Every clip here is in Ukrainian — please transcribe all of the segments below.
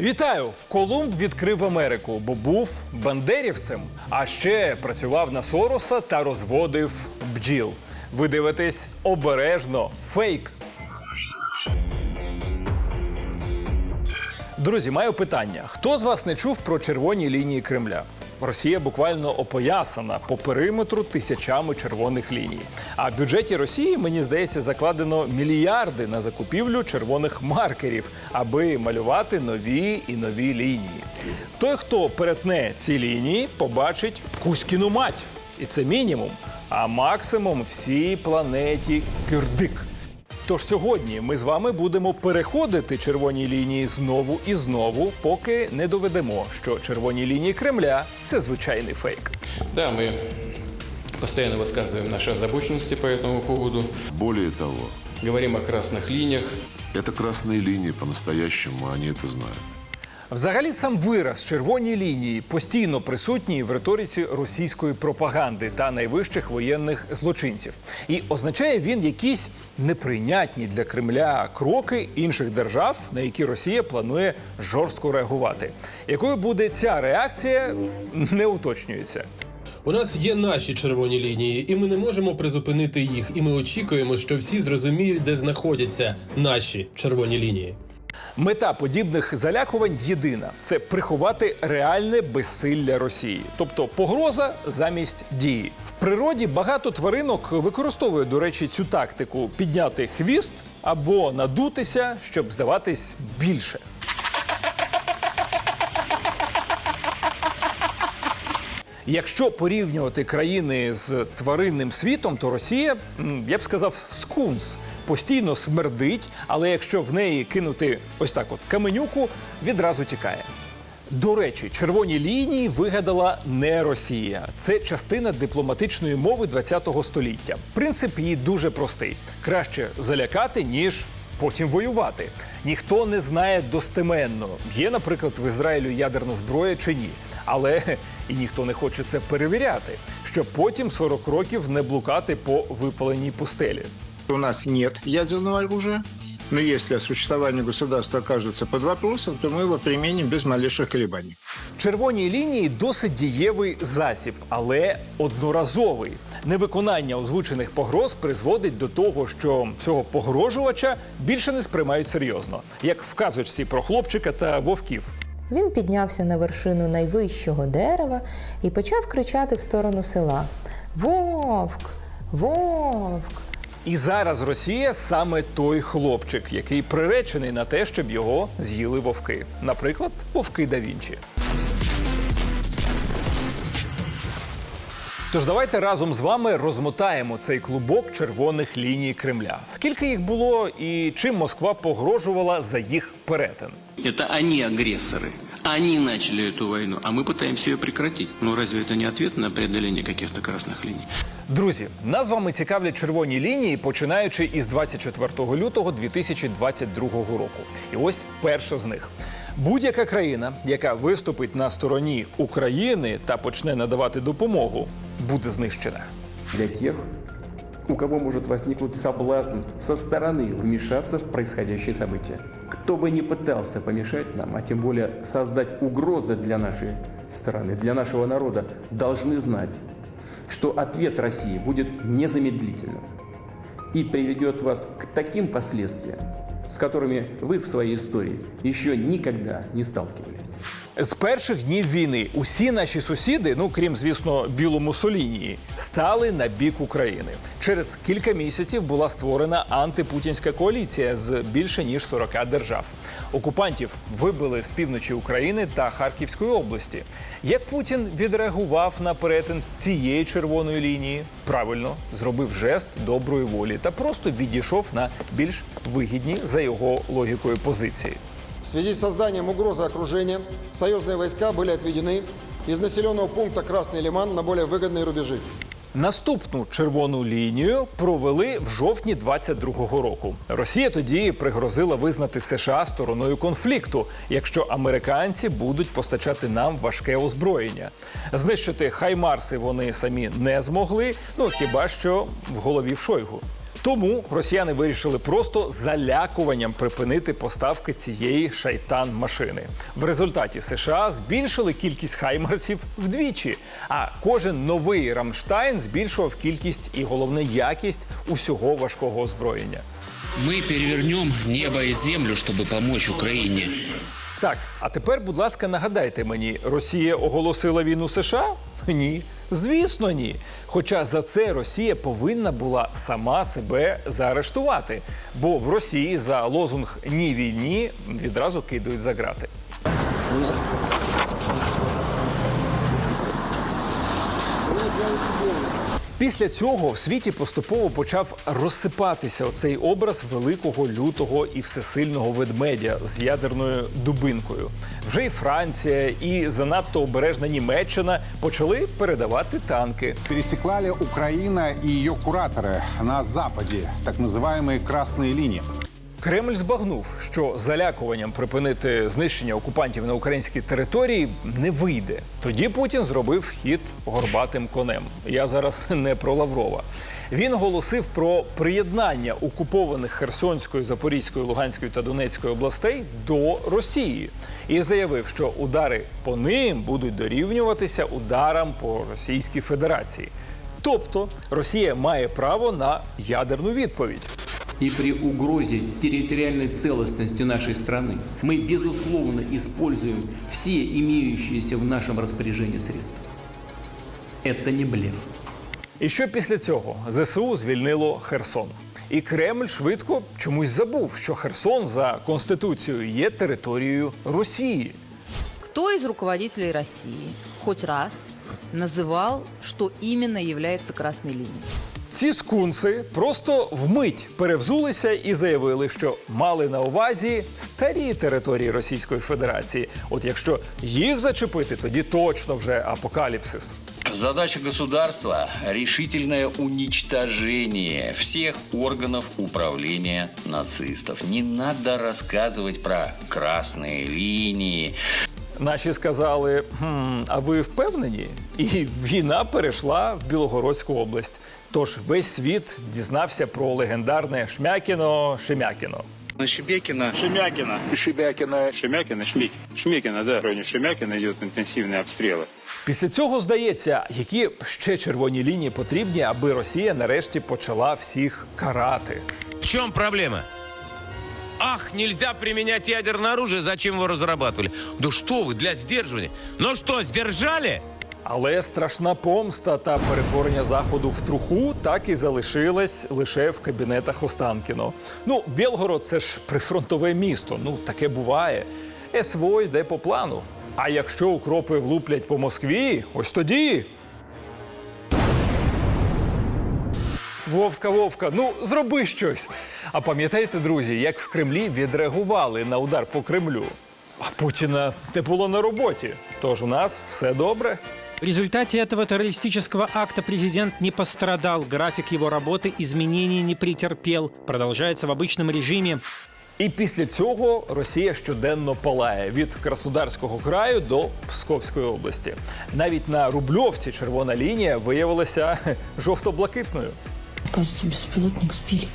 Вітаю! Колумб відкрив Америку, бо був бандерівцем, а ще працював на Сороса та розводив бджіл. Ви дивитесь обережно фейк. Друзі, маю питання: хто з вас не чув про червоні лінії Кремля? Росія буквально опоясана по периметру тисячами червоних ліній. А в бюджеті Росії, мені здається, закладено мільярди на закупівлю червоних маркерів, аби малювати нові і нові лінії. Той, хто перетне ці лінії, побачить Кузькіну мать. І це мінімум. А максимум всій планеті кирдик. Тож сьогодні ми з вами будемо переходити червоні лінії знову і знову, поки не доведемо, що червоні лінії Кремля це звичайний фейк. Да, мы постоянно высказываем наши озабоченности по этому поводу. Более того, Говорим о красных линиях. это красные линии по-настоящему, они это знают. Взагалі, сам вираз червоні лінії постійно присутній в риториці російської пропаганди та найвищих воєнних злочинців. І означає він якісь неприйнятні для Кремля кроки інших держав, на які Росія планує жорстко реагувати. Якою буде ця реакція, не уточнюється. У нас є наші червоні лінії, і ми не можемо призупинити їх. І ми очікуємо, що всі зрозуміють, де знаходяться наші червоні лінії. Мета подібних залякувань єдина це приховати реальне безсилля Росії, тобто погроза замість дії. В природі багато тваринок використовує, до речі, цю тактику підняти хвіст або надутися, щоб здаватись більше. Якщо порівнювати країни з тваринним світом, то Росія, я б сказав, скунс постійно смердить, але якщо в неї кинути ось так от каменюку, відразу тікає. До речі, червоні лінії вигадала не Росія. Це частина дипломатичної мови ХХ століття. Принцип її дуже простий: краще залякати, ніж потім воювати. Ніхто не знає достеменно, є, наприклад, в Ізраїлю ядерна зброя чи ні. Але і ніхто не хоче це перевіряти, щоб потім 40 років не блукати по випаленій пустелі. У нас нет ядерного оружия, но если существование государства окажется под вопросом, то мы его применим без малейших колебаний. Червоні лінії досить дієвий засіб, але одноразовий. Невиконання озвучених погроз призводить до того, що цього погрожувача більше не сприймають серйозно, як в казочці про хлопчика та вовків. Він піднявся на вершину найвищого дерева і почав кричати в сторону села: Вовк! Вовк! І зараз Росія саме той хлопчик, який приречений на те, щоб його з'їли вовки. Наприклад, вовки да Вінчі. Тож давайте разом з вами розмотаємо цей клубок червоних ліній Кремля. Скільки їх було і чим Москва погрожувала за їх перетин? Это они агрессоры. Они начали эту войну, а мы пытаемся ее прекратить. Ну разве это не ответ на преодоление каких-то красных линий? Друзі, нас з вами цікавлять червоні лінії, починаючи із 24 лютого 2022 року. І ось перша з них. Будь-яка країна, яка виступить на стороні України та почне надавати допомогу, буде знищена. для тех, у кого может возникнуть соблазн со стороны вмешаться в происходящее событие. Кто бы ни пытался помешать нам, а тем более создать угрозы для нашей страны, для нашего народа, должны знать, что ответ России будет незамедлительным и приведет вас к таким последствиям, с которыми вы в своей истории еще никогда не сталкивались. З перших днів війни усі наші сусіди, ну крім звісно, білому Солінії, стали на бік України. Через кілька місяців була створена антипутінська коаліція з більше ніж 40 держав. Окупантів вибили з півночі України та Харківської області. Як Путін відреагував на перетин цієї червоної лінії? Правильно зробив жест доброї волі та просто відійшов на більш вигідні за його логікою позиції. В связи с созданием угрозы окружения союзные войска были отведены из населенного пункта Красный Лиман на более выгодные рубежи. Наступну червону лінію провели в жовтні 22-го року. Росія тоді пригрозила визнати США стороною конфлікту, якщо американці будуть постачати нам важке озброєння. Знищити хаймарси вони самі не змогли. Ну хіба що в голові в Шойгу. Тому росіяни вирішили просто залякуванням припинити поставки цієї шайтан машини. В результаті США збільшили кількість хаймарсів вдвічі. А кожен новий Рамштайн збільшував кількість і головне якість усього важкого озброєння. Мы перевернем небо и землю, чтобы помочь Украине. Так, а тепер, будь ласка, нагадайте мені, Росія оголосила війну США? Ні. Звісно, ні. Хоча за це Росія повинна була сама себе заарештувати. Бо в Росії за лозунг Ні війні відразу кидають за грати. Після цього в світі поступово почав розсипатися оцей образ великого лютого і всесильного ведмедя з ядерною дубинкою. Вже і Франція, і занадто обережна Німеччина почали передавати танки. Пересекла ли Украина и ее кураторы на Западе так называемые красные линии? Кремль збагнув, що залякуванням припинити знищення окупантів на українській території не вийде. Тоді Путін зробив хід горбатим конем. Я зараз не про Лаврова. Він оголосив про приєднання окупованих Херсонської, Запорізької, Луганської та Донецької областей до Росії і заявив, що удари по ним будуть дорівнюватися ударам по Російській Федерації. Тобто Росія має право на ядерну відповідь. И при угрозе территориальной целостности нашей страны мы, безусловно, используем все имеющиеся в нашем распоряжении средства. Это не блеф. І що після цього ЗСУ звільнило Херсон. І Кремль швидко чомусь забув, що Херсон за конституцією є територією Росії. Кто из руководителей России хоть раз называл, что именно является красной линией? Ці скунси просто вмить перевзулися і заявили, що мали на увазі старі території Російської Федерації. От якщо їх зачепити, тоді точно вже апокаліпсис. Задача государства – решительное уничтожение всех органов управления нацистов. Не надо рассказывать про красные линии. Наші сказали: хм, а ви впевнені? І війна перейшла в Білогородську область. Тож весь світ дізнався про легендарне Шмякіно Шемякіно. Шебекина. Шемякина. Шемякина. Шемякина. Шмик. Шмекина, да. В районе Шемякина идут интенсивные обстрелы. Після цього здається, які ще червоні лінії потрібні, аби Росія нарешті почала всіх карати. В чем проблема? Ах, нельзя применять ядерное оружие, зачем его разрабатывали? Да что вы, для сдерживания. Ну что, сдержали? Але страшна помста та перетворення заходу в труху так і залишилась лише в кабінетах Останкіно. Ну, Білгород це ж прифронтове місто. Ну таке буває. СВО йде по плану. А якщо укропи влуплять по Москві, ось тоді. Вовка, Вовка, ну зроби щось. А пам'ятаєте, друзі, як в Кремлі відреагували на удар по Кремлю? А Путіна не було на роботі. Тож у нас все добре. В результате этого террористического акта президент не пострадал, график его работы изменений не претерпел, продолжается в обычном режиме. І після цього Росія щоденно палає від Краснодарського краю до Псковської області. Навіть на Рубльовці червона лінія виявилася жовто-блакитною. Оказывается, беспилотник сбили.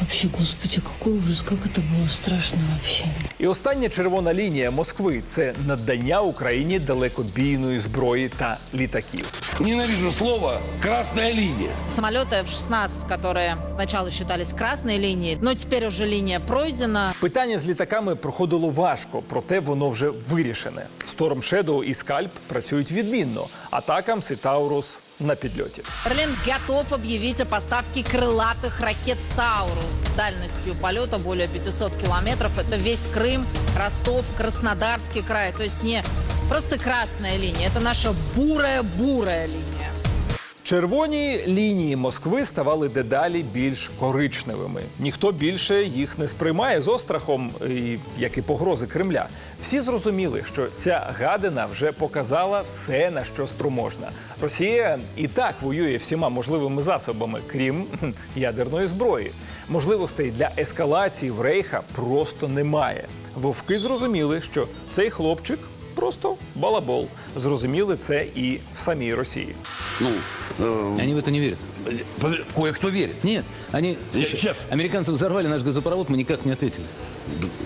Вообще, господи, какой ужас, как это было страшно вообще. І остання червона лінія Москви це надання Україні далекобійної зброї та літаків. Ненавижу слово «красная линия». Самолеты F-16, которые сначала считались красной линией, но теперь уже линия пройдена. Питання з літаками проходило важко, проте воно вже вирішене. Storm Shadow і Скальп працюють відмінно. Атакамс і Таурус на підльоті. Берлин готов объявить о поставке крылатых ракет «Таурус» с дальностью полета более 500 километров. Это весь Крым, Ростов, Краснодарский край. То есть не просто красная линия, это наша бурая-бурая линия. Червоні лінії Москви ставали дедалі більш коричневими. Ніхто більше їх не сприймає з острахом, як і погрози Кремля. Всі зрозуміли, що ця гадина вже показала все, на що спроможна. Росія і так воює всіма можливими засобами, крім ядерної зброї. Можливостей для ескалації в рейха просто немає. Вовки зрозуміли, що цей хлопчик просто балабол. Зрозуміли це і в самій Росії. Ну, Они в это не верят. кое-кто верит. Нет, они... Сейчас. Американцы взорвали наш газопровод, мы никак не ответили.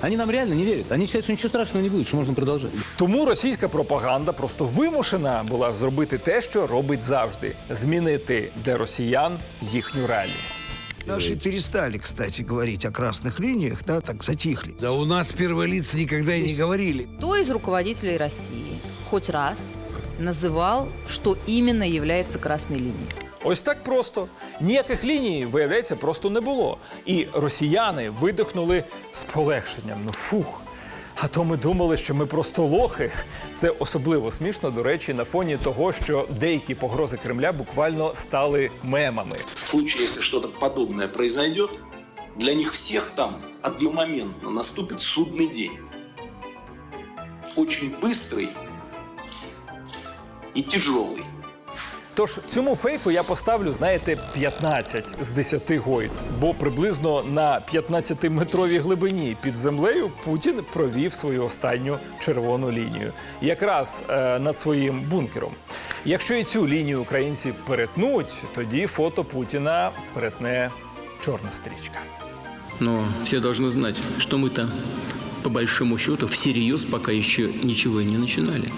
Они нам реально не верят. Они считают, что ничего страшного не будет, что можно продолжать. Тому російська пропаганда просто вимушена була зробити те, що робить завжди: змінити для росіян їхню реальність. Наши перестали, кстати, говорить о красных линиях, да, так затихли. Да у нас первые лица никогда и не говорили. Кто из руководителей России хоть раз называл, что именно является красной линией? Ось так просто. Ніяких ліній, виявляється, просто не було. І росіяни видихнули з полегшенням. Ну фух. А то ми думали, що ми просто лохи. Це особливо смішно, до речі, на фоні того, що деякі погрози Кремля буквально стали мемами. В случае, если что-то подобное произойдет, для них всех там одномоментно наступит судный день. Очень быстрый и тяжелый. Тож цьому фейку я поставлю, знаєте, 15 з 10 гойд, бо приблизно на 15-метровій глибині під землею Путін провів свою останню червону лінію, якраз е, над своїм бункером. Якщо і цю лінію українці перетнуть, тоді фото Путіна перетне чорна стрічка. Но все должны знать, что мы-то, по большому счету, всерьез пока еще ничего не начинали.